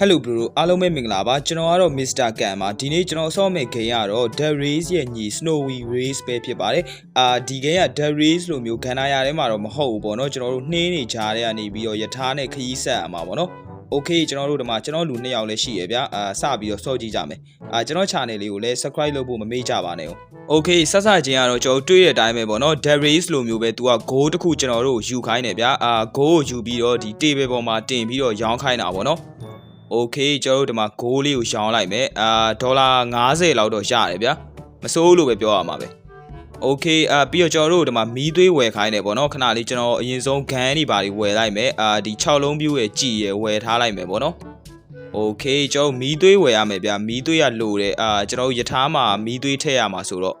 Hello bro အားလုံးပဲမင်္ဂလာပါကျွန်တော်ကတော့ Mr. Kan ပါဒီနေ့ကျွန်တော်ဆော့မဲ့ game ကတော့ The Race ရဲ့ညီ Snowy Race ပဲဖြစ်ပါတယ်အာဒီ game က The Race လိုမျိုးခန္ဓာရထဲမှာတော့မဟုတ်ဘူးပေါ့နော်ကျွန်တော်တို့နှင်းနေကြတဲ့ကနေပြီးတော့ယထာနဲ့ခရီးဆက်အမှာပေါ့နော် Okay ကျွန်တော်တို့ဒီမှာကျွန်တော်လူနှစ်ယောက်လည်းရှိရဗျာအာစပြီးတော့စော့ကြည့်ကြမယ်အာကျွန်တော် channel လေးကိုလည်း subscribe လုပ်ဖို့မမေ့ကြပါနဲ့ဟုတ် Okay ဆက်စချင်းကတော့ကျွန်တော်တို့တွေ့တဲ့အတိုင်းပဲပေါ့နော် The Race လိုမျိုးပဲ तू က goal တစ်ခုကျွန်တော်တို့ယူခိုင်းတယ်ဗျာအာ goal ကိုယူပြီးတော့ဒီ table ပေါ်မှာတင်ပြီးတော့ရောင်းခိုင်းတာပေါ့နော် โอเคကျွန်တော်တို့ဒီမှာဂိုးလေးကိုရှောင်းလိုက်မယ်အာဒေါ်လာ90လောက်တော့ရတယ်ဗျာမစိုးလို့ပဲပြောရမှာပဲโอเคအာပြီးတော့ကျွန်တော်တို့ဒီမှာမီးသွေးဝယ်ခိုင်းတယ်ပေါ့နော်ခဏလေးကျွန်တော်အရင်ဆုံးဂန်းတွေပါတွေဝယ်လိုက်မယ်အာဒီ6လုံးပြူးရဲ့ကြည်ရယ်ဝယ်ထားလိုက်မယ်ပေါ့နော်โอเคကျွန်တော်မီးသွေးဝယ်ရမယ်ဗျာမီးသွေးရလိုတယ်အာကျွန်တော်တို့ယထာမှာမီးသွေးထည့်ရမှာဆိုတော့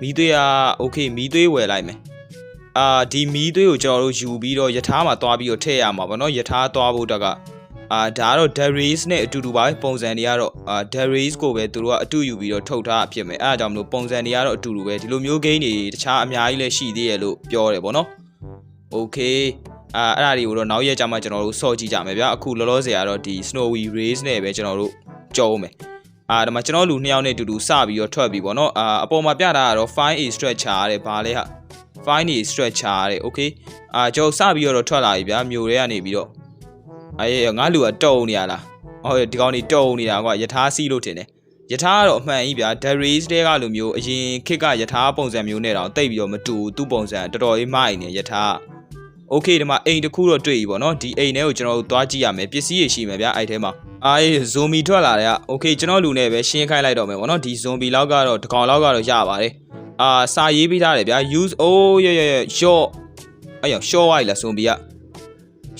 မီးသွေးကโอเคမီးသွေးဝယ်လိုက်မယ်အာဒီမီးသွေးကိုကျွန်တော်တို့ယူပြီးတော့ယထာမှာသွားပြီးတော့ထည့်ရမှာပေါ့နော်ယထာသွားဖို့တက်က အာဒါကတော့ Darius နဲ့အတူတူပါပဲပုံစံတွေကတော့အာ Darius ကိုပဲသူတို့ကအတူယူပြီးတော့ထုတ်ထားဖြစ်မယ်အဲအကြောင်းမလို့ပုံစံတွေကတော့အတူတူပဲဒီလိုမျိုး game တွေတခြားအများကြီးလည်းရှိသေးရဲ့လို့ပြောတယ်ဗောနော် Okay အာအဲ့ဒါတွေကိုတော့နောက်ရက်ကျမှကျွန်တော်တို့စော့ကြည့်ကြမယ်ဗျာအခုလောလောဆယ်ကတော့ဒီ Snowy Race နဲ့ပဲကျွန်တော်တို့ကြောမယ်အာဒါမှကျွန်တော်လူနှစ်ယောက်နဲ့အတူတူစပြီးတော့ထွက်ပြီဗောနော်အာအပေါ်မှာပြတာကတော့ fine a stretcher တဲ့ဘာလဲဟာ fine a stretcher တဲ့ Okay အာကျွန်တော်စပြီးတော့ထွက်လာပြီဗျာမြို့တွေကနေပြီးတော့ အေးငါလူကတုံနေရလားဟုတ်ဒီကောင်နေတုံနေတာကွာယထာစီးလို့ထင်တယ်ယထာကတော့အမှန်ကြီးဗျာ Darius တဲကလိုမျိုးအရင်ခစ်ကယထာပုံစံမျိုးနဲ့တောင်တိတ်ပြီးတော့မတူသူ့ပုံစံတော်တော်လေးမိုက်နေယထာโอเคဒီမှာအိမ်တစ်ခုတော့တွေ့ပြီပေါ့နော်ဒီအိမ်ထဲကိုကျွန်တော်တို့သွားကြည့်ရမယ်ပစ္စည်းရရှိမယ်ဗျာအဲ့ထဲမှာအေးဇွန်ဘီထွက်လာတဲ့ကโอเคကျွန်တော်လူနဲ့ပဲရှင်းခိုင်းလိုက်တော့မယ်ပေါ့နော်ဒီဇွန်ဘီလောက်ကတော့တစ်ကောင်လောက်ကတော့ရပါတယ်အာစာရေးပေးထားတယ်ဗျာ use oh yeah yeah short အဲ့ရော short ဝိုက်လားဇွန်ဘီက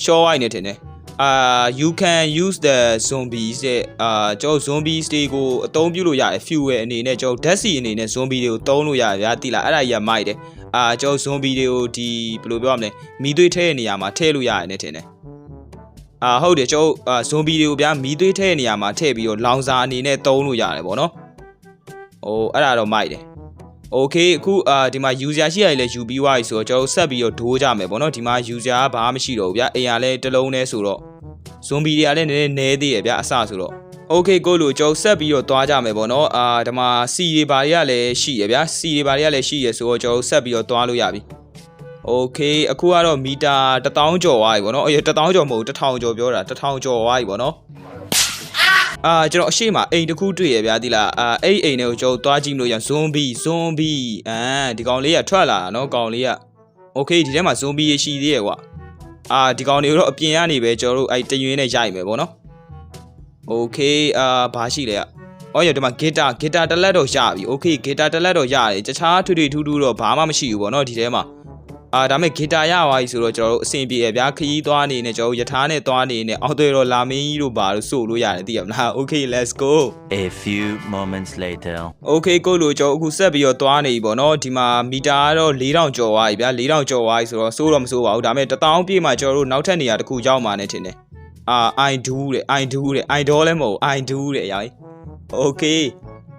short ဝိုက်နေတယ် အာ uh, you can use the zombies တဲ့အာကျွန်တော် zombies တွေကိုအသုံးပြုလို့ရတယ် fuel အနေနဲ့ကျွန်တော် death sea အနေနဲ့ zombie တွေကိုသုံးလို့ရတယ်ဗျာတိလားအဲ့ဒါကြီးကမိုက်တယ်အာကျွန်တော် zombie တွေကိုဒီဘယ်လိုပြောရမလဲမီးသွေးထဲတဲ့နေရာမှာထည့်လို့ရတယ်နဲ့ထင်တယ်အာဟုတ်တယ်ကျွန်တော်အာ zombie တွေကိုဗျာမီးသွေးထဲတဲ့နေရာမှာထည့်ပြီးတော့လောင်စာအနေနဲ့သုံးလို့ရတယ်ပေါ့နော်ဟိုအဲ့ဒါတော့မိုက်တယ် โอเคအခုအာဒီမှာ user ရှိရတယ်လဲယူပြီးွားပြီဆိုတော့ကျွန်တော်ဆက်ပြီးတော့ဒိုးကြမယ်ပေါ့နော်ဒီမှာ user ကဘာမှမရှိတော့ဘူးဗျအိမ်ကလည်းတစ်လုံးနဲ့ဆိုတော့ zombie တွေကလည်းနည်းနည်းနဲသေးရဗျအစဆိုတော့ okay ကိုလိုကျွန်တော်ဆက်ပြီးတော့သွားကြမယ်ပေါ့နော်အာဒီမှာ C တွေဘာတွေကလည်းရှိရဗျ C တွေဘာတွေကလည်းရှိရဆိုတော့ကျွန်တော်ဆက်ပြီးတော့သွားလို့ရပြီ okay အခုကတော့မီတာ1000ကျော်သွားပြီပေါ့နော်အေး1000ကျော်မဟုတ်1000ကျော်ပြောတာ1000ကျော်သွားပြီပေါ့နော် အာကျွန်တော်အရှိမအိမ်တစ်ခုတွေ့ရဗျာဒီလားအာအဲ့ဒီအိမ်တွေကိုကျွန်တော်သွားကြည့်မလို့ရဇွန်ဘီဇွန်ဘီအာဒီကောင်လေးကထွက်လာတာနော်ကောင်လေးကโอเคဒီထဲမှာဇွန်ဘီရရှိသေးရဲ့ကွာအာဒီကောင်တွေတော့အပြင်ကနေပဲကျွန်တော်တို့အဲ့တရွင်းနဲ့ရိုက်မယ်ပေါ့နော်โอเคအာဘာရှိလဲอ่ะအော်ရဒီမှာဂီတာဂီတာတစ်လက်တော့ရပြီโอเคဂီတာတစ်လက်တော့ရတယ်တခြားထွေထွေထူးထူးတော့ဘာမှမရှိဘူးပေါ့နော်ဒီထဲမှာ အာဒါမဲ့ဂီတာရသွားပြီဆိုတော့ကျွန်တော်တို့အဆင်ပြေရဗျာခရီးသွားနေနေကျွန်တော်တို့ယထာနဲ့သွားနေနေအောက်တွေတော့လာမင်းကြီးတို့ဘာလို့စို့လို့ရတယ်သိရမလား Okay let's go A few moments later. Okay ကိုလိုကျွန်တော်အခုဆက်ပြီးတော့သွားနေပြီပေါ့နော်ဒီမှာမီတာကတော့4000ကျော်သွားပြီဗျာ4000ကျော်သွားပြီဆိုတော့စိုးတော့မစိုးပါဘူးဒါပေမဲ့1000ပြည့်မှကျွန်တော်တို့နောက်ထပ်နေရာတစ်ခုရောက်မှာနဲ့ထင်တယ်အာ I do တဲ့ I do တဲ့ I do လည်းမဟုတ် I do တဲ့ရောင် Okay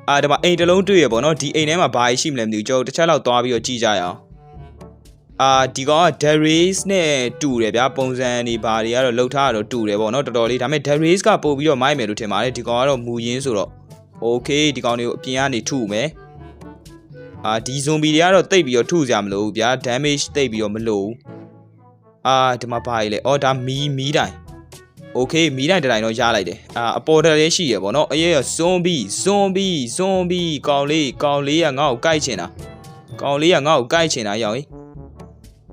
အာဒီမှာအိမ်တစ်လုံးတွေ့ရပေါ့နော်ဒီအိမ်ထဲမှာဘာရှိမလဲမသိဘူးကျွန်တော်တစ်ချက်လောက်သွားပြီးတော့ကြည့်ကြရအောင် အာဒီကောင်က Darius နဲ့တူတယ်ဗျာပုံစံတွေဘာတွေကတော့လှုပ်ထားတာတော့တူတယ်ပေါ့နော်တော်တော်လေးဒါပေမဲ့ Darius ကပို့ပြီးတော့မိုက်မယ်လို့ထင်ပါတယ်ဒီကောင်ကတော့မူရင်းဆိုတော့ Okay ဒီကောင်တွေကိုအပြင်ကနေထုမယ်အာဒီ zombie တွေကတော့တိတ်ပြီးတော့ထုစရာမလိုဘူးဗျာ damage တိတ်ပြီးတော့မလိုဘူးအာဒီမှာဘာကြီးလဲအော်ဒါမီးမီးတိုင် Okay မီးတိုင်တစ်တိုင်တော့ရလိုက်တယ်အာအပေါ်တက်လေးရှိရပေါ့နော်အေးရ zombie zombie zombie ကောင်လေးကောင်လေးကငါ့ကိုကိုက်ချင်တာကောင်လေးကငါ့ကိုကိုက်ချင်တာရောက်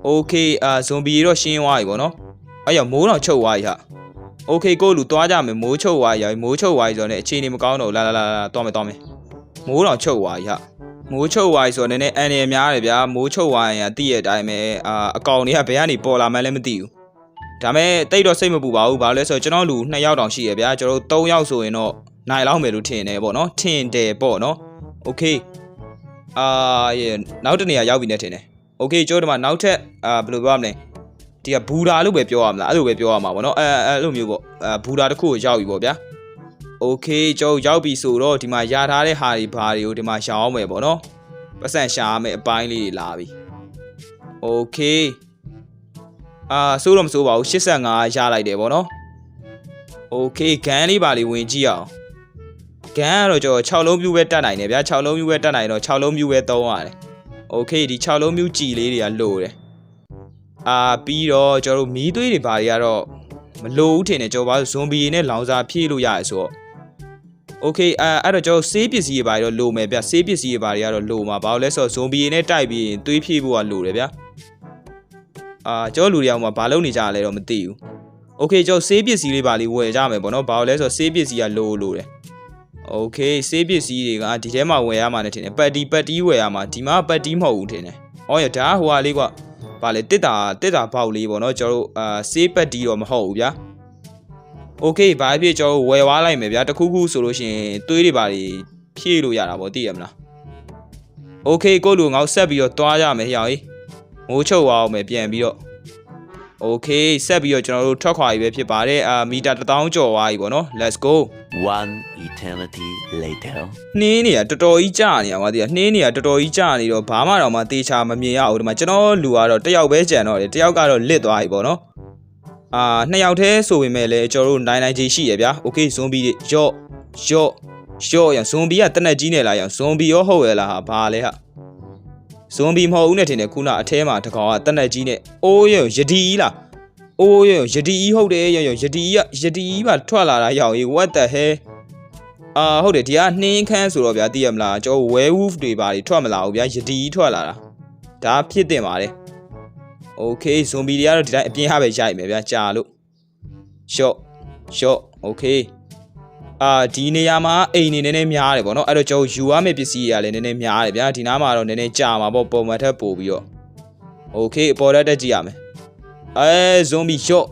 ရင် Okay အာ zombie တွေတော့ရှင်းသွားပြီပေါ့နော်အဲ့ရမိုးတော့ချုပ်သွားပြီဟာ Okay ကိုလူသွားကြမယ်မိုးချုပ်သွားပြီမိုးချုပ်သွားပြီဆိုတော့လည်းအခြေအနေမကောင်းတော့ဘူးလာလာလာလာသွားမယ်သွားမယ်မိုးတော့ချုပ်သွားပြီဟာမိုးချုပ်သွားပြီဆိုတော့နည်းနည်းအန်ရယ်များတယ်ဗျာမိုးချုပ်သွားရင်တည့်ရတဲ့အတိုင်းပဲအာအကောင်တွေကဘယ်ကနေပေါ်လာမှန်းလည်းမသိဘူးဒါမဲ့တိတ်တော့စိတ်မပူပါဘူးဘာလို့လဲဆိုတော့ကျွန်တော်လူ2ယောက်တောင်ရှိရဗျာကျွန်တော်တို့3ယောက်ဆိုရင်တော့နိုင်လောက်မယ်လို့ထင်တယ်ပေါ့နော်ထင်တယ်ပေါ့နော် Okay အာရေနောက်တစ်နေရာရောက်ပြီနဲ့ထင်တယ် Okay ကျိုးဒီမှာနောက်ထပ်အာဘယ်လိုပြောရမလဲ ဒီကဘူတာလို့ပဲပြောရမလားအဲ့လိုပဲပြောရမှာပေါ့နော်အဲအဲ့လိုမျိုးပေါ့အဲဘူတာတစ်ခုကိုရောက်ပြီပေါ့ဗျာโอเคကျွန်တော်ရောက်ပြီဆိုတော့ဒီမှာရထားတဲ့ဟာတွေဘာတွေကိုဒီမှာရှောင်းအောင်မယ်ပေါ့နော်ပတ်စံရှာရမယ်အပိုင်းလေးတွေလာပြီโอเคအာစိုးတော့မစိုးပါဘူး85ရလိုက်တယ်ပေါ့နော်โอ โอเคဂန်လေးပါလေးဝင်ကြည့်အောင်ဂန်ကတော့ကျွန်တော်6လုံးပြူပဲတတ်နိုင်တယ်ဗျာ6လုံးပြူပဲတတ်နိုင်တော့6လုံးပြူပဲသုံးရတယ် โอเคဒီ6လုံးပြူကြည်လေးတွေကလိုတယ်အာပြီးတော့ကျွန်တော်တို့မီးသွေးတွေဘာတွေကတော့မလိုဘူးထင်တယ်ကျွန်တော်ဘာလို့ဇွန်ဘီနဲ့လောင်စာဖြည့်လို့ရတယ်ဆိုတော့โอเคအဲအဲ့တော့ကျွန်တော်ဆေးပစ္စည်းတွေဘာတွေတော့လိုမယ်ဗျဆေးပစ္စည်းတွေဘာတွေကတော့လိုမှာဘာလို့လဲဆိုတော့ဇွန်ဘီနဲ့တိုက်ပြီးရင်သွေးဖြည့်ဖို့ကလိုတယ်ဗျအာကျွန်တော်လူတွေအောင်မှာဘာလုပ်နေကြရလဲတော့မသိဘူး โอเคကျွန်တော်ဆေးပစ္စည်းလေးပါလေးဝယ်ကြမယ်ပေါ့နော်ဘာလို့လဲဆိုတော့ဆေးပစ္စည်းကလိုလိုတယ် โอเคဆေးပစ္စည်းတွေကဒီထဲမှာဝယ်ရမှာနဲ့ထင်တယ်ပတ်တီပတ်တီဝယ်ရမှာဒီမှာပတ်တီမဟုတ်ဘူးထင်တယ်အော်ရဒါကဟိုဟာလေးကွာဗာလေတစ်တာတစ်တာပေါက်လေးပေါ့နော်ကျွန်တော်တို့အာဆေးပတ်တီတော့မဟုတ်ဘူးဗျာโอเคဘာဖြစ်ကျွန်တော်တို့ဝယ်သွားလိုက်မယ်ဗျာတခုခုဆိုလို့ရှိရင်သွေးတွေပါလေးဖြည့်လို့ရတာပေါ့သိရမလားโอเคကိုလူငေါဆက်ပြီးတော့တွားရမယ်ဟျော်ကြီးမိုးချုပ်အောင်မယ်ပြန်ပြီးတော့ โอเคဆက်ပြီးတော့ကျွန်တော်တို့ထွက်ခွာပြီပဲဖြစ်ပါတယ်အာမီတာ1000ကျော်သွားပြီပေါ့နော် let's go One eternity later. နှင်းနေရတော်တော်ကြီးကြာနေရပါသေးတယ်နှင်းနေရတော်တော်ကြီးကြာနေတော့ဘာမှတော့မှတေချာမမြင်ရဘူးဒီမှာကျွန်တော်လူကတော့တစ်ယောက်ပဲကြံတော့တယ်တစ်ယောက်ကတော့လစ်သွားပြီပေါ့နော်အာနှစ်ယောက်တည်းဆိုပေမဲ့လည်းကျွန်တော်တို့နိုင်နိုင်ကြီးရှိရဗျာโอเคဇွန်ဘီတွေယော့ယော့ယော့ရဇွန်ဘီကတနက်ကြီးနေလာရဇွန်ဘီရောဟုတ်ရလားဟာဘာလဲဟာ ဇွန်ဘီမဟုတ်ဘူးနဲ့ထင်တယ်ခုနအထဲမှာတကောင်ကတနက်ကြီးနဲ့အိုးရယဒီကြီးလားအိုးရယဒီကြီးဟုတ်တယ်ရရယဒီကြီးကယဒီကြီးပါထွက်လာတာရောက်ရေး what the hell အာဟုတ်တယ်ဒီကနှင်းခမ်းဆိုတော့ဗျာသိရမလားကျွန်တော် werewolf တွေပါတွေထွက်မလာဘူးဗျာယဒီကြီးထွက်လာတာဒါဖြစ်တင်ပါတယ် okay ဇွန်ဘီတွေကတော့ဒီတိုင်းအပြင်းဟာပဲရိုက်မယ်ဗျာကြာလို့ shot shot okay အာဒီနေရာမှာအိမ်နေနည်းနည်းများတယ်ဗောနော်အဲ့တော့ကျွန်တော်ယူရမယ့်ပစ္စည်းတွေကလည်းနည်းနည်းများတယ်ဗျာဒီနားမှာတော့နည်းနည်းကြာမှာပေါ့ပုံမှန်ထက်ပို့ပြီးတော့ okay အပေါ်တက်တက်ကြည့်ရမယ် အဲဇွန်ဘီရှော့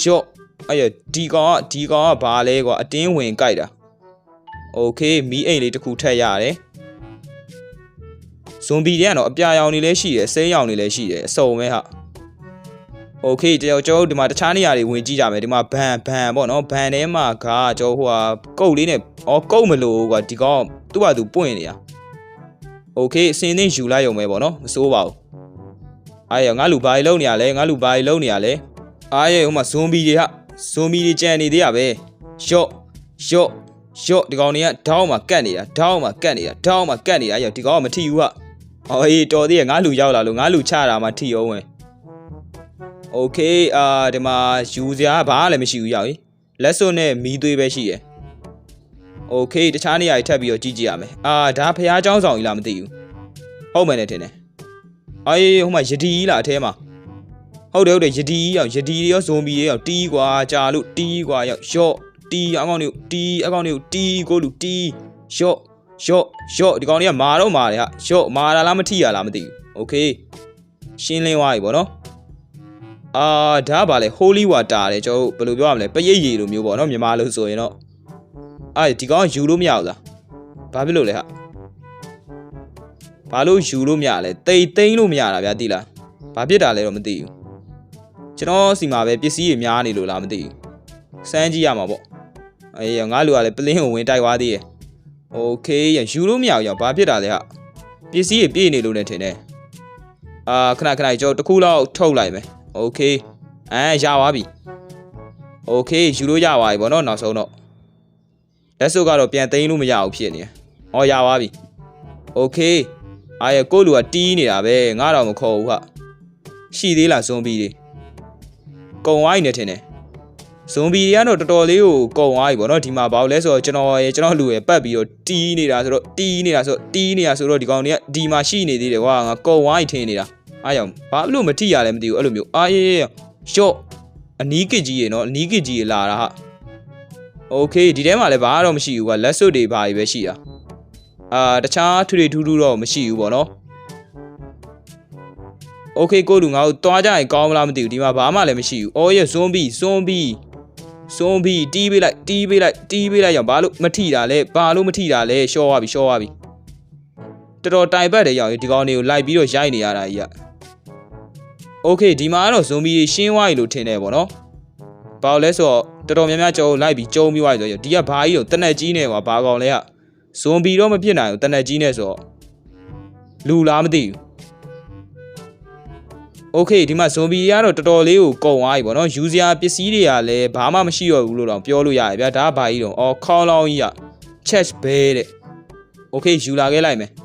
ရှော့အဲ့ရဒီကောင်ကဒီကောင်ကဘာလဲကွာအတင်းဝင်ကြိုက်တာโอเคမီးအိမ်လေးတစ်ခုထက်ရတယ်ဇွန်ဘီတွေကတော့အပြာရောင်တွေလည်းရှိတယ်ဆဲရောင်တွေလည်းရှိတယ်အစုံပဲဟာ โอเคကျွန်တော်ကျွန်တော်ဒီမှာတခြားနေရာတွေဝင်ကြည့်ကြမယ်ဒီမှာဘန်ဘန်ပေါ့နော်ဘန်ထဲမှာကကျွန်တော်ဟိုဟာကုတ်လေးနဲ့အော်ကုတ်မလို့ကွာဒီကောင်သူ့ဘာသူပွင့်နေတာโอเคအစင်းသိယူလိုက်ရုံပဲပေါ့နော်မစိုးပါဘူး အားရငါလူဘာကြီးလုံနေရလဲငါလူဘာကြီးလုံနေရလဲအားရဟိုမှာဇွန်ဘီတွေဟာဇွန်ဘီတွေကြံနေသေးရပဲရှော့ရှော့ရှော့ဒီကောင်တွေကဒေါင်းမှာကတ်နေတာဒေါင်းမှာကတ်နေတာဒေါင်းမှာကတ်နေတာရောဒီကောင်ကမထီဘူးဟာအော်အေးတော်သေးရငါလူရောက်လာလို့ငါလူချတာမှထီအောင်ဝင် โอเคအာဒီမှာယူစရာဘာမှလည်းမရှိဘူးရောက်ကြီးလက်စွပ်နဲ့မီးသွေးပဲရှိရယ်โอเคတခြားနေရာတွေထပ်ပြီးတော့ကြည့်ကြည့်ရမယ်အာဒါဖះเจ้าဆောင်ကြီးလားမသိဘူးဟုတ်မယ်နဲ့ထင်တယ် အေးဟိုမှာယဒီကြီးလားအထဲမှာဟုတ်တယ်ဟုတ်တယ်ယဒီကြီးရောက်ယဒီတွေရောဇွန်ဘီတွေရောက်တီးကွာကြာလို့တီးကွာရောက်ရှော့တီးအကောင်တွေတီးအကောင်တွေတီးကိုလူတီးရှော့ရှော့ရှော့ဒီကောင်တွေကမာတော့မာတယ်ဟာရှော့မာတာလားမထီရလားမသိဘူးโอเคရှင်းလင်းသွားပြီဗောနော် အာဒါကဗာလေ holy water တဲ့ကျွန်တော်တို့ဘယ်လိုပြောရမလဲပရိတ်ရည်လိုမျိုးပေါ့နော်မြန်မာလို့ဆိုရင်တော့အာဒီကောင်ကယူလို့မရဘူးလားဘာဖြစ်လို့လဲဟာ ဘာလို့ယူလို့မရလဲတိတ်သိမ်းလို့မရတာဗျာတိလားဘာဖြစ်တာလဲတော့မသိဘူးကျွန်တော်စီမှာပဲပစ္စည်းတွေများနေလို့လားမသိဘူးစမ်းကြည့်ရမှာပေါ့အေးငါလူကလည်းပလင်းကိုဝင်တိုက်သွားသေးတယ်โอเคရယူလို့မရဘူးရောဘာဖြစ်တာလဲဟာပစ္စည်းတွေပြည့်နေလို့လည်းထင်တယ်အာခဏခဏကျွန်တော်တစ်ခုလောက်ထုတ်လိုက်မယ် โอเคအဲရသွားပြီโอเคယူလို့ရသွားပြီဗောနော်နောက်ဆုံးတော့လက်စုပ်ကတော့ပြန်သိမ်းလို့မရဘူးဖြစ်နေတယ်ဟောရသွားပြီโอเค အာရကိုယ့်လူကတီးနေတာပဲငါတော့မခေါ်ဘူးဟာရှိသေးလားဇွန်ဘီတွေကုံဝိုင်းနေထင်တယ်ဇွန်ဘီတွေကတော့တော်တော်လေးကိုကုံဝိုင်းပေါ့နော်ဒီမှာဘာလို့လဲဆိုတော့ကျွန်တော်ရကျွန်တော်လူရပတ်ပြီးတော့တီးနေတာဆိုတော့တီးနေတာဆိုတော့တီးနေတာဆိုတော့ဒီကောင်တွေကဒီမှာရှိနေသေးတယ်ကွာငါကုံဝိုင်းထင်းနေတာ အားကြောင့်ဘာလို့မထိရလဲမသိဘူးအဲ့လိုမျိုးအာရေးရှော့အနီးကစ်ကြီးရေနော်အနီးကစ်ကြီးရေလာတာဟာโอเคဒီထဲမှာလည်းဘာမှတော့မရှိဘူးကွာလက်စွပ်တွေဘာကြီးပဲရှိတာ အာတခြားထွေထွေထူးထူးတော့မရှိဘူးပေါ့နော်โอเคကိုလူငါတို့တွားကြရင်ကောင်းမလားမသိဘူးဒီမှာဘာမှလည်းမရှိဘူးအော်ရဲ့ဇွန်ဘီဇွန်ဘီဇွန်ဘီတီးပေးလိုက်တီးပေးလိုက်တီးပေးလိုက်ရောဘာလို့မထိတာလဲဘာလို့မထိတာလဲရှော့သွားပြီရှော့သွားပြီတော်တော်တိုင်ပတ်တယ်ရောက်ရင်ဒီကောင်တွေကိုလိုက်ပြီးတော့ရိုက်နေရတာကြီးอ่ะ ။ Okay ဒီမှာကတော့ zombie ရှင်းသွားပြီလို့ထင်တယ်ပေါ့နော်။ဘာလို့လဲဆိုတော့တော်တော်များများကျွန်တော်လိုက်ပြီးကျုံပြီးသွားပြီဆိုတော့ဒီကဘာကြီးတော့တနက်ကြီးနဲ့ပါဘာကောင်လဲက zombie တော့မဖြစ်နိုင်ဘူးတနက်ကြီးနဲ့ဆိုတော့လူလားမသိဘူး။ Okay ဒီမှာ zombie ကတော့တော်တော်လေးကိုကုန်သွားပြီပေါ့နော်။ user ပစ္စည်းတွေကလည်းဘာမှမရှိတော့ဘူးလို့တော့ပြောလို့ရတယ်ဗျာ။ဒါကဘာကြီးတော့အော်ခေါင်းလောင်းကြီးက chest bay တဲ့။ Okay ယူလာခဲ့လိုက်မယ်။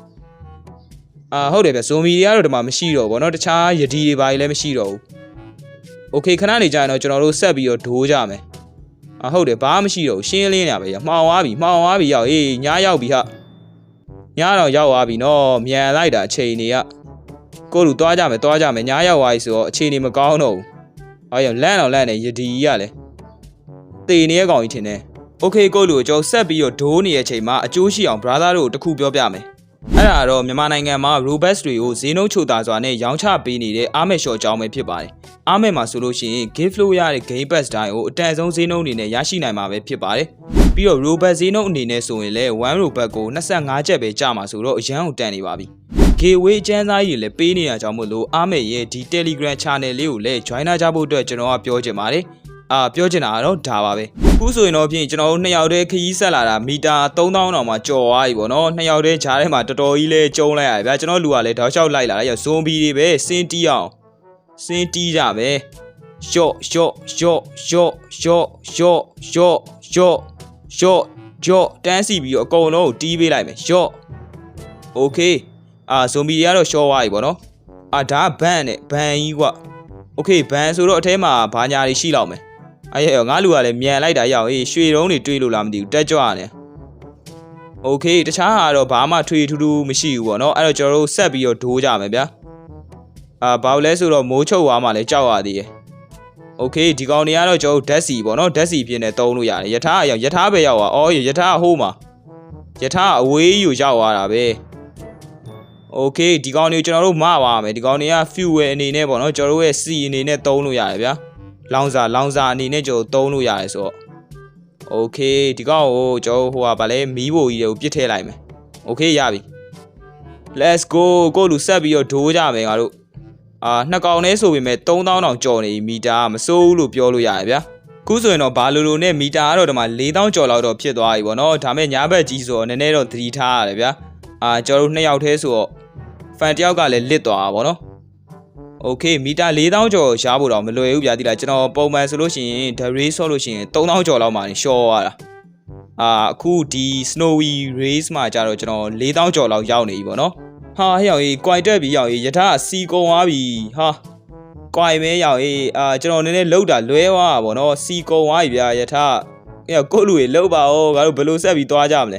အာဟုတ်တယ်ဗျာဇွန်ဘီတွေကတော့ဒီမှာမရှိတော့ဘူးပေါ့နော်တခြားယဒီတွေဘာကြီးလည်းမရှိတော့ဘူးโอเคခဏနေကြရင်တော့ကျွန်တော်တို့ဆက်ပြီးတော့ဒိုးကြမယ်အာဟုတ်တယ်ဘာမှမရှိတော့ဘူးရှင်းလင်းနေပါပဲမှောင်သွားပြီမှောင်သွားပြီရောက်အေးညရောက်ပြီဟာညတော့ရောက်သွားပြီနော်မြန်လိုက်တာအချိန်တွေက ကိုလူသွားကြမယ်သွားကြမယ်ညားရောက်သွားပြီဆိုတော့အခြေအနေမကောင်းတော့ဘူး။အော်ရလန့်တော့လန့်နေယဒီကြီးကလည်းတေနေရကောင်ကြီးထင်တယ်။ Okay ကိုလူကိုကျွန်တော်ဆက်ပြီးတော့ဒိုးနေတဲ့အချိန်မှာအကျိုးရှိအောင် brother တို့ကိုတစ်ခုပြောပြမယ်။ အဲ့ဒါကတော့မြန်မာနိုင်ငံမှာ Robux တွေကိုဈေးနှုန်းချိုတာစွာနဲ့ရောင်းချပေးနေတဲ့အားမဲ့ short ကြောင်းပဲဖြစ်ပါတယ်။အားမဲ့မှာဆိုလို့ရှိရင် gift flow ရတဲ့ game pass တိုင်းကိုအတန်ဆုံးဈေးနှုန်းအနေနဲ့ရရှိနိုင်မှာပဲဖြစ်ပါတယ်။ပြီးတော့ Robux ဈေးနှုန်းအနေနဲ့ဆိုရင်လည်း1 Robux ကို25ကျပ်ပဲကျမှာဆိုတော့အရန်ကိုတန်နေပါပြီ။ gateway အကျန်းသားကြီးတွေလည်းပေးနေတာကြောင့်မို့လို့အားမဲ့ရဲ့ဒီ Telegram channel လေးကိုလည်း join ကြဖို့အတွက်ကျွန်တော်ကပြောချင်ပါတယ်။ အာပြောချင်တာကတော့ဒါပါပဲ။အခုဆိုရင်တော့ဖြင့်ကျွန်တော်တို့နှစ်ယောက်တည်းခရီးဆက်လာတာမီတာ3000တောင်မှကျော်သွားပြီပေါ့နော်။နှစ်ယောက်တည်းဂျားထဲမှာတော်တော်ကြီးလဲကျုံလိုက်ရတယ်ဗျာ။ကျွန်တော်လူကလည်းတောက်လျှောက်လိုက်လာတယ်။ရောဇွန်ဘီတွေပဲစင်းတီးအောင်စင်းတီးကြပဲ။ရှော့ရှော့ရှော့ရှော့ရှော့ရှော့ရှော့ရှော့ရှော့ရှော့တန်းစီပြီးတော့အကုန်လုံးကိုတီးပေးလိုက်မယ်။ရှော့ Okay အာဇွန်ဘီတွေကတော့ရှော့သွားပြီပေါ့နော်အာဒါဘန်နဲ့ဘန်ကြီးကွာโอเคဘန်ဆိုတော့အထဲမှာဘာညာတွေရှိလောက်မယ် အဲ့ရငါလူကလည်းမြန်လိုက်တာရောက်အေးရွှေတုံးတွေတွေးလို့လားမသိဘူးတက်ကြွနေโอเคတခြားဟာတော့ဘာမှထွေထူးထူးမရှိဘူးပေါ့နော်အဲ့တော့ကျွန်တော်တို့ဆက်ပြီးတော့ဒိုးကြမယ်ဗျာအာဘာလို့လဲဆိုတော့မိုးချုပ်သွားမှလည်းကြောက်ရသေးတယ်โอเคဒီကောင်တွေကတော့ကျွန်တော်ဓာတ်စီပေါ့နော်ဓာတ်စီပြင်းနဲ့တုံးလို့ရတယ်ယထာအရောက်ယထာပဲရောက်သွားအော်ယထာဟိုးမှာယထာအဝေးယူရောက်သွားတာပဲ โอเคဒီကောင်တွေကိုကျွန်တော်တို့မပါမယ်ဒီကောင်တွေက fuel အနေနဲ့ပေါ့နော်ကျွန်တော်တို့ရဲ့ C အနေနဲ့သုံးလို့ရတယ်ဗျာ လောင်စာလောင်စာအနေနဲ့ကျွန်တော်သုံးလို့ရတယ်ဆိုတော့ okay ဒီကောင်ကိုကျွန်တော်ဟိုဟာဗာလဲမီးဘိုကြီးတွေကိုပြစ်ထည့်လိုက်မယ် okay ရပြီ let's go ကိုလူဆက်ပြီးတော့ဒိုးကြမယ်ငါတို့အာနှစ်ကောင်နဲ့ဆိုပေမဲ့3000တောင်ကျော်နေပြီမီတာမစိုးဘူးလို့ပြောလို့ရတယ်ဗျာခုဆိုရင်တော့ဘာလိုလိုနဲ့မီတာကတော့ဒီမှာ4000ကျော်လောက်တော့ဖြစ်သွားပြီဗောနော်ဒါမဲ့ညာဘက်ကြီးဆိုတော့နည်းနည်းတော့သတိထားရတယ်ဗျာအာကျွန်တော်တို့နှစ်ယောက်တည်းဆိုတော့ဖန်တယောက်ကလည်းလစ်သွားတာဗောနော် โอเคမီတာ4000ကျော်ရှားဖို့တော့မလွယ်ဘူးဗျာတိလားကျွန်တော်ပုံမှန်ဆိုလို့ရှိရင် the race ဆော့လို့ရှိရင်3000ကျော်လောက်မှနေရှော့ရတာအာအခုဒီ snowy race မှာကျတော့ကျွန်တော်4000ကျော်လောက်ရောက်နေပြီဗောနော်ဟာဟဲ့ရောက်ကြီးကွိုင်တက်ပြီးရောက်ကြီးယထာစီကုံသွားပြီဟာကွိုင်မဲရောက်ကြီးအာကျွန်တော်နည်းနည်းလောက်တာလွဲသွားတာဗောနော်စီကုံသွားပြီဗျာယထာအဲ့ကိုယ့်လူတွေလောက်ပါဦးငါတို့ဘယ်လိုဆက်ပြီးသွားကြမလဲ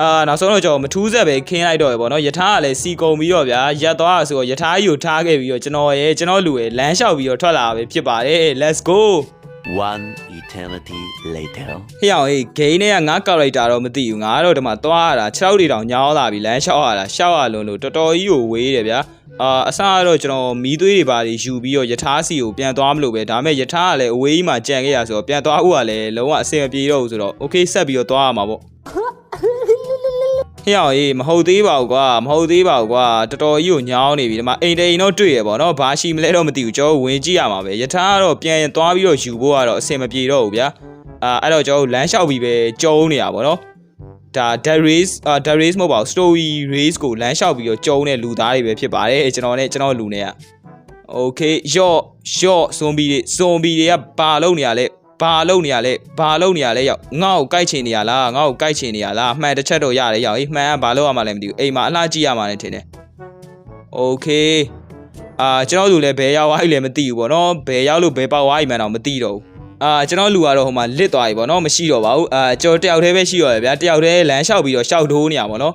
အာနောက်ဆုံးတော့ကျွန်တော်မထူးဆက်ပဲခင်းလိုက်တော့ရပေါ့နော်ယထာကလည်းစီကုံပြီးတော့ဗျာရက်သွားဆိုတော့ယထာကြီးကိုထားခဲ့ပြီးတော့ကျွန်တော်ရဲ့ကျွန်တော်လူရဲ့လမ်းလျှောက်ပြီးတော့ထွက်လာပဲဖြစ်ပါတယ် let's go One eternity later. ဟေ့အောင်ဟေးဂိမ်းနဲ့ကငါ character တော့မသိဘူးငါကတော့ဒီမှာသွားရတာ6တွေတောင်ညောင်းလာပြီလမ်းလျှောက်ရတာရှောက်ရလုံးလို့တော်တော်ကြီးကိုဝေးတယ်ဗျာအာအစကတော့ကျွန်တော်မီးသွေးတွေပါတွေယူပြီးတော့ယထာစီကိုပြန်သွားမလို့ပဲဒါပေမဲ့ယထာကလည်းအဝေးကြီးမှာကြံခဲ့ရဆိုတော့ပြန်သွားဖို့ကလည်းလုံးဝအဆင်မပြေတော့ဘူးဆိုတော့ okay ဆက်ပြီးတော့သွားရမှာပေါ့ ဟေ့အောင်ရေးမဟုတ်သေးပါဘူးကွာမဟုတ်သေးပါဘူးကွာတော်တော်ကြီးကိုညောင်းနေပြီဒီမှာအိမ်တိန်တော့တွေ့ရပေါ့နော်ဘာရှိမလဲတော့မသိဘူးကျွန်တော်ဝင်ကြည့်ရမှာပဲယထာကတော့ပြန်ရင်သွားပြီးတော့ယူဖို့ကတော့အဆင်မပြေတော့ဘူးဗျာအာအဲ့တော့ကျွန်တော်လမ်းလျှောက်ပြီးပဲကျုံနေတာပေါ့နော်ဒါ dead race အာ dead race မဟုတ်ပါဘူး story race ကိုလမ်းလျှောက်ပြီးတော့ကျုံတဲ့လူသားတွေပဲဖြစ်ပါတယ်ကျွန်တော်နဲ့ကျွန်တော်လူနဲ့က okay ရော့ရော့ဇွန်ဘီတွေဇွန်ဘီတွေကဘာလုပ်နေရလဲ ဘာလုပ်နေရလဲဘာလုပ်နေရလဲရောက်ငါ့ကိုကြိုက်ချင်နေရလားငါ့ကိုကြိုက်ချင်နေရလားမှန်တစ်ချက်တော့ရတယ်ရောက်ဟေးမှန်ကဘာလုပ်ရမှလဲမသိဘူးအိမ်မှာအလားကြည့်ရမှလည်းထင်တယ် okay အာကျွန်တော်လူလည်းဘယ်ရောက်သွားပြီလဲမသိဘူးပေါ့နော်ဘယ်ရောက်လို့ဘယ်ပေါက်သွားပြီမှန်းတော့မသိတော့ဘူးအာကျွန်တော်လူကတော့ဟိုမှာလစ်သွားပြီပေါ့နော်မရှိတော့ပါဘူးအာကျွန်တော်တယောက်တည်းပဲရှိတော့ရဗျာတယောက်တည်းလမ်းလျှောက်ပြီးတော့ရှောက်ထိုးနေရပါတော့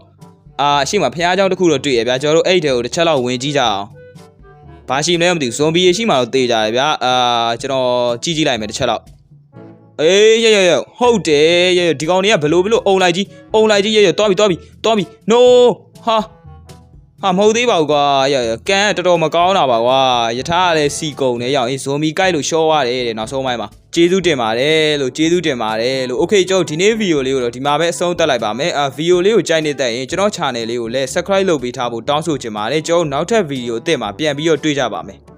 အာအရှိမဖះเจ้าတစ်ခုတော့တွေ့ရဗျာကျွန်တော်တို့အဲ့တဲကိုတစ်ချက်လောက်ဝင်ကြည့်ကြအောင်ဘာရှိမလဲမသိဘူးဇွန်ဘီရရှိမှတော့တေးကြတယ်ဗျာအာကျွန်တော်ကြည့်ကြည့်လိုက်မယ်တစ်ချက်လောက် အေးရရရဟုတ်တယ်ရရဒီကောင်တွေကဘလို့ဘလို့အုံလိုက်ကြီးအုံလိုက်ကြီးရရတွားပြီတွားပြီတွားပြီ no ဟာဟာမဟုတ်သေးပါဘူးကွာရရကန်ကတော်တော်မကောင်းတာပါကွာယထာကလည်းစီကုံနေရောက်ရင်ဇွန်မီကိုက်လို့ရှော့ရတယ်တဲ့နောက်ဆုံးပိုင်းမှာကျေးဇူးတင်ပါတယ်လို့ကျေးဇူးတင်ပါတယ်လို့ okay ကျွန်တော်ဒီနေ့ဗီဒီယိုလေးကိုတော့ဒီမှာပဲအဆုံးသတ်လိုက်ပါမယ်အာဗီဒီယိုလေးကိုကြိုက်နေတဲ့ရင်ကျွန်တော် channel လေးကိုလည်း subscribe လုပ်ပေးထားဖို့တောင်းဆိုချင်ပါတယ်ကျွန်တော်နောက်ထပ်ဗီဒီယိုအသစ်မှာပြန်ပြီးတော့တွေ့ကြပါမယ်